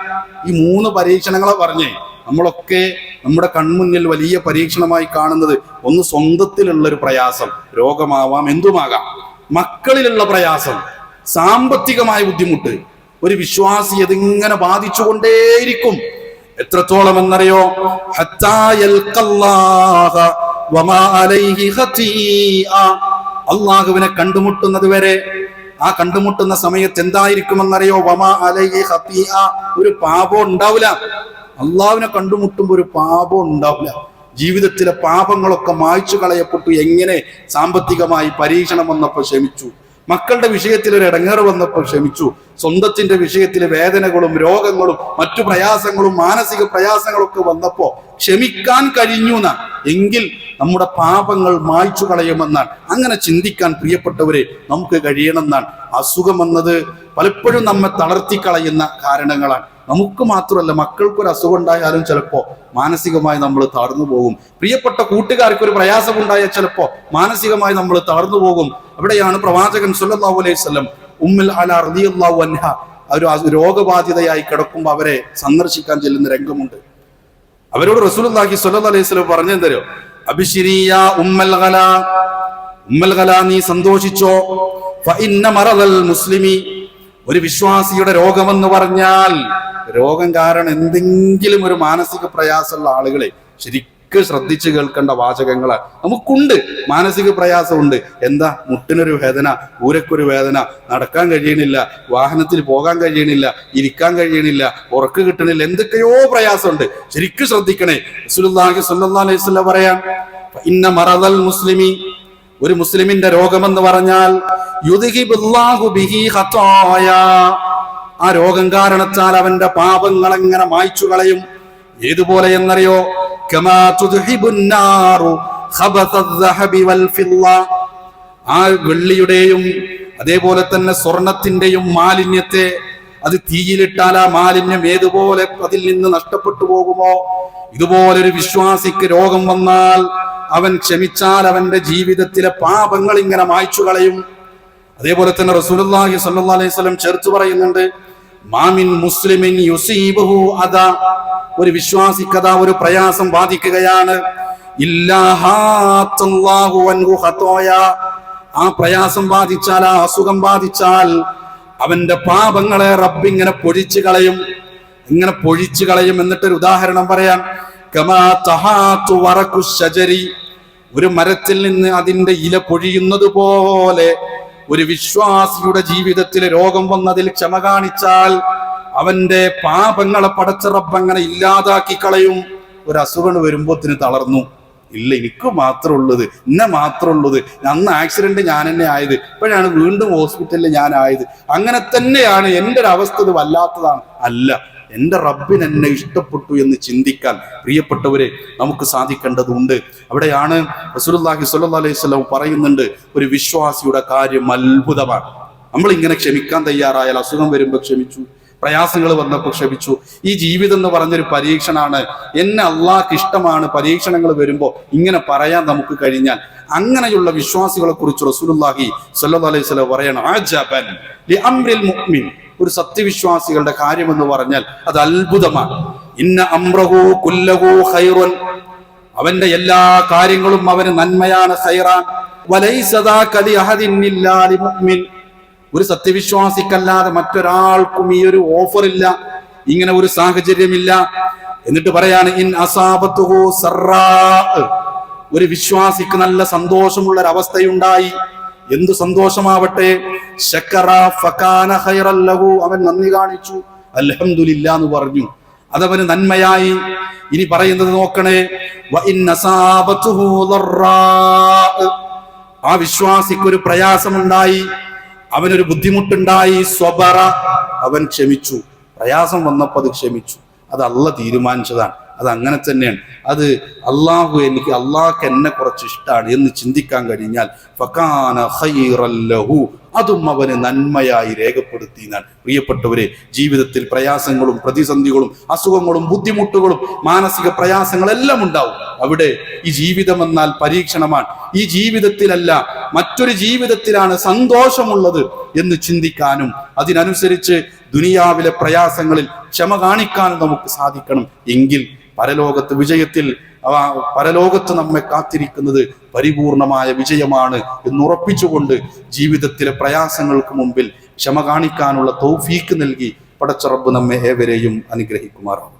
[SPEAKER 1] ഈ മൂന്ന് പരീക്ഷണങ്ങളെ പറഞ്ഞേ. നമ്മളൊക്കെ നമ്മുടെ കൺമുന്നിൽ വലിയ പരീക്ഷണമായി കാണുന്നത് ഒന്ന് സ്വന്തത്തിലുള്ള ഒരു പ്രയാസം. രോഗമാവാം എന്തുമാകാം? മക്കളിലുള്ള പ്രയാസം. സാമ്പത്തികമായ ബുദ്ധിമുട്ട്. ഒരു വിശ്വാസി അതിങ്ങനെ ബാധിച്ചുകൊണ്ടേയിരിക്കും. എത്രത്തോളം എന്നറിയോ. അള്ളാഹുവിനെ കണ്ടുമുട്ടുന്നത് വരെ ആ കണ്ടുമുട്ടുന്ന സമയത്ത് എന്തായിരിക്കുമെന്നറിയോ? വമാ ഖതീഅ. ഒരു പാപം ഉണ്ടാവില്ല. അള്ളാവിനെ കണ്ടുമുട്ടുമ്പോൾ ഒരു പാപം ഉണ്ടാവില്ല. ജീവിതത്തിലെ പാപങ്ങളൊക്കെ മായ്ച്ചു കളയപ്പെട്ടു എങ്ങനെ സാമ്പത്തികമായി പരീക്ഷണം വന്നപ്പോൾ ക്ഷമിച്ചു. മക്കളുടെ വിഷയത്തിൽ ഒരു ഇടങ്ങേറ് വന്നപ്പോൾ ക്ഷമിച്ചു. സ്വന്തത്തിന്റെ വിഷയത്തിൽ വേദനകളും രോഗങ്ങളും മറ്റു പ്രയാസങ്ങളും മാനസിക പ്രയാസങ്ങളൊക്കെ വന്നപ്പോ ക്ഷമിക്കാൻ കഴിഞ്ഞു എന്നാണ്. എങ്കിൽ നമ്മുടെ പാപങ്ങൾ മായ്ച്ചു കളയുമെന്നാണ്. അങ്ങനെ ചിന്തിക്കാൻ പ്രിയപ്പെട്ടവരെ നമുക്ക് കഴിയണമെന്നാണ്. അസുഖം എന്നത് പലപ്പോഴും നമ്മെ തളർത്തി കളയുന്ന കാരണങ്ങളാണ്. നമുക്ക് മാത്രമല്ല മക്കൾക്ക് ഒരു അസുഖം ഉണ്ടായാലും ചിലപ്പോ മാനസികമായി നമ്മൾ തളർന്നു പോകും. പ്രിയപ്പെട്ട കൂട്ടുകാർക്ക് ഒരു പ്രയാസമുണ്ടായാൽ ചിലപ്പോ മാനസികമായി നമ്മൾ തളർന്നു പോകും. അവിടെയാണ് പ്രവാചകൻ സല്ലല്ലാഹു അലൈഹി വസല്ലം ഉമ്മുൽ അല റളിയല്ലാഹു അൻഹ. ഒരു രോഗബാധിതയായി കിടക്കുമ്പോൾ അവരെ സന്ദർശിക്കാൻ ചെല്ലുന്ന രംഗമുണ്ട്. അവരോട് റസൂലുള്ളാഹി സ്വല്ലല്ലാഹു അലൈഹി വസല്ലം പറഞ്ഞു തരോ അബിശിരിയ ഉമ്മൽ ഖല. ഉമ്മൽ കല നീ സന്തോഷിച്ചോ? ഫഇന്ന മറദൽ മുസ്ലിമി. ഒരു വിശ്വാസിയുടെ രോഗമെന്ന് പറഞ്ഞാൽ. രോഗം കാരണം എന്തെങ്കിലും ഒരു മാനസിക പ്രയാസമുള്ള ആളുകളെ ശരിക്കും ശ്രദ്ധിച്ച് കേൾക്കേണ്ട വാചകങ്ങൾ നമുക്കുണ്ട്. മാനസിക പ്രയാസമുണ്ട്. എന്താ? മുട്ടിനൊരു വേദന ഊരക്കൊരു വേദന നടക്കാൻ കഴിയണില്ല വാഹനത്തിൽ പോകാൻ കഴിയണില്ല ഇരിക്കാൻ കഴിയണില്ല ഉറക്ക് കിട്ടണില്ല എന്തൊക്കെയോ പ്രയാസമുണ്ട്. ശരിക്കും ശ്രദ്ധിക്കണേ. റസൂലുള്ളാഹി സ്വല്ലല്ലാഹു അലൈഹി ഇന്ന മറദൽ മുസ്ലിമി ഒരു മുസ്ലിമിന്റെ രോഗമെന്ന് പറഞ്ഞാൽ. ആ രോഗം കാരണത്താൽ അവന്റെ പാപങ്ങൾ എങ്ങനെ മായ്ച്ചു കളയും ഏതുപോലെ എന്നറിയോ? കമാ النار خبث വൽ والفضة. ആ വെള്ളിയുടെയും അതേപോലെ തന്നെ സ്വർണത്തിന്റെയും മാലിന്യത്തെ അത് തീയിലിട്ടാൽ ആ മാലിന്യം ഏതുപോലെ അതിൽ നിന്ന് നഷ്ടപ്പെട്ടു പോകുമോ? ഇതുപോലൊരു വിശ്വാസിക്ക് രോഗം വന്നാൽ അവൻ ക്ഷമിച്ചാൽ അവന്റെ ജീവിതത്തിലെ പാപങ്ങൾ ഇങ്ങനെ മായ്ച്ചു കളയും. അതേപോലെ തന്നെ റസൂലുള്ളാഹി സ്വല്ലല്ലാഹി അലൈഹി വസല്ലം ചേർത്ത് പറയുന്നുണ്ട് മാമിൻ മുസ്ലിമിൻ യുസീബുഹു അദാ. ഒരു വിശ്വാസിക്കഥ ഒരു പ്രയാസം ബാധിക്കുകയാണ്. ആ പ്രയാസം ബാധിച്ചാൽ ആ അസുഖം ബാധിച്ചാൽ അവന്റെ പാപങ്ങളെ റബ്ബിങ്ങനെ പൊഴിച്ചു കളയും. ഇങ്ങനെ പൊഴിച്ചു കളയും എന്നിട്ടൊരു ഉദാഹരണം പറയാം. ഒരു മരത്തിൽ നിന്ന് അതിന്റെ ഇല പൊഴിയുന്നത് പോലെ ഒരു വിശ്വാസിയുടെ ജീവിതത്തിൽ രോഗം വന്നതിൽ ക്ഷമ കാണിച്ചാൽ അവന്റെ പാപങ്ങളെ പടച്ച റബ്ബങ്ങനെ ഇല്ലാതാക്കി കളയും. ഒരു അസുഖം വരുമ്പോത്തിന് തളർന്നു. ഇല്ല എനിക്ക് മാത്രമേ ഉള്ളത് എന്നെ മാത്രമേ ഉള്ളത്. അന്ന് ആക്സിഡന്റ് ഞാൻ തന്നെ ആയത്. ഇപ്പോഴാണ് വീണ്ടും ഹോസ്പിറ്റലിൽ ഞാൻ ആയത്. അങ്ങനെ തന്നെയാണ് എന്റെ ഒരു അവസ്ഥ ഇത് വല്ലാത്തതാണ്. അല്ല എന്റെ റബ്ബിന് എന്നെ ഇഷ്ടപ്പെട്ടു എന്ന് ചിന്തിക്കാൻ പ്രിയപ്പെട്ടവരെ നമുക്ക് സാധിക്കേണ്ടതുണ്ട്. അവിടെയാണ് റസൂലുള്ളാഹി സ്വല്ലല്ലാഹു അലൈഹി വസല്ലം പറയുന്നുണ്ട് ഒരു വിശ്വാസിയുടെ കാര്യം അത്ഭുതമാണ്. നമ്മൾ ഇങ്ങനെ ക്ഷമിക്കാൻ തയ്യാറായാൽ അസുഖം വരുമ്പോൾ ക്ഷമിച്ചു. പ്രയാസങ്ങൾ വന്നപ്പോൾ ക്ഷമിച്ചു. ഈ ജീവിതം എന്ന് പറഞ്ഞൊരു പരീക്ഷണമാണ് എന്നെ അള്ളാഹ്ക്ക് ഇഷ്ടമാണ് പരീക്ഷണങ്ങൾ വരുമ്പോൾ ഇങ്ങനെ പറയാൻ നമുക്ക് കഴിഞ്ഞാൽ അങ്ങനെയുള്ള വിശ്വാസികളെ കുറിച്ച് റസൂലുള്ളാഹി സ്വല്ലല്ലാഹു അലൈഹി വസല്ലം പറയണം. ഒരു സത്യവിശ്വാസികളുടെ കാര്യം എന്ന് പറഞ്ഞാൽ അത് അത്ഭുതമാണ്. ഇന്ന അംറഹു കുല്ലഹു ഖൈറുൻ. അവന്റെ എല്ലാ കാര്യങ്ങളും അവന് നന്മയാണ് ഖൈറാൻ വലൈസദാ കലി അഹദിൻ ഒരു സത്യവിശ്വാസിക്കല്ലാതെ മറ്റൊരാൾക്കും ഈ ഒരു ഓഫർ ഇല്ല ഇങ്ങനെ ഒരു സാഹചര്യമില്ല. എന്നിട്ട് പറയാണ് ഇൻ അസാബത്തുഹു സറാ ഒരു വിശ്വാസിക്ക് നല്ല സന്തോഷമുള്ള ഒരു അവസ്ഥയുണ്ടായി എന്തു സന്തോഷമാവട്ടെ അവൻ നന്ദി കാണിച്ചു. അൽഹംദുലില്ലാ എന്ന് പറഞ്ഞു. അതവന് നന്മയായി. ഇനി പറയുന്നത് നോക്കണേ. ആ വിശ്വാസിക്ക് ഒരു പ്രയാസമുണ്ടായി. അവനൊരു ബുദ്ധിമുട്ടുണ്ടായി സ്വബറ. അവൻ ക്ഷമിച്ചു. പ്രയാസം വന്നപ്പോൾ അത് ക്ഷമിച്ചു. അത് അല്ല തീരുമാനിച്ചതാണ്. അത് അങ്ങനെ തന്നെയാണ്. അത് അള്ളാഹു എനിക്ക് അള്ളാഹ്ക്ക് എന്നെ കുറച്ച് ഇഷ്ടമാണ് എന്ന് ചിന്തിക്കാൻ കഴിഞ്ഞാൽ അതും അവന് നന്മയായി എന്നാണ് പ്രിയപ്പെട്ടവരെ ജീവിതത്തിൽ പ്രയാസങ്ങളും പ്രതിസന്ധികളും അസുഖങ്ങളും ബുദ്ധിമുട്ടുകളും മാനസിക പ്രയാസങ്ങളെല്ലാം ഉണ്ടാവും. അവിടെ ഈ ജീവിതം എന്നാൽ പരീക്ഷണമാണ്. ഈ ജീവിതത്തിലല്ല മറ്റൊരു ജീവിതത്തിലാണ് സന്തോഷമുള്ളത് എന്ന് ചിന്തിക്കാനും അതിനനുസരിച്ച് ദുനിയാവിലെ പ്രയാസങ്ങളിൽ ക്ഷമ കാണിക്കാനും നമുക്ക് സാധിക്കണം. എങ്കിൽ പരലോകത്ത് വിജയത്തിൽ പരലോകത്ത് നമ്മെ കാത്തിരിക്കുന്നത് പരിപൂർണമായ വിജയമാണ് എന്നുറപ്പിച്ചുകൊണ്ട് ജീവിതത്തിലെ പ്രയാസങ്ങൾക്ക് മുമ്പിൽ ക്ഷമ കാണിക്കാനുള്ള തൗഫീക്ക് നൽകി പടച്ചറബ് നമ്മെ ഏവരെയും അനുഗ്രഹിക്കുമാറാവും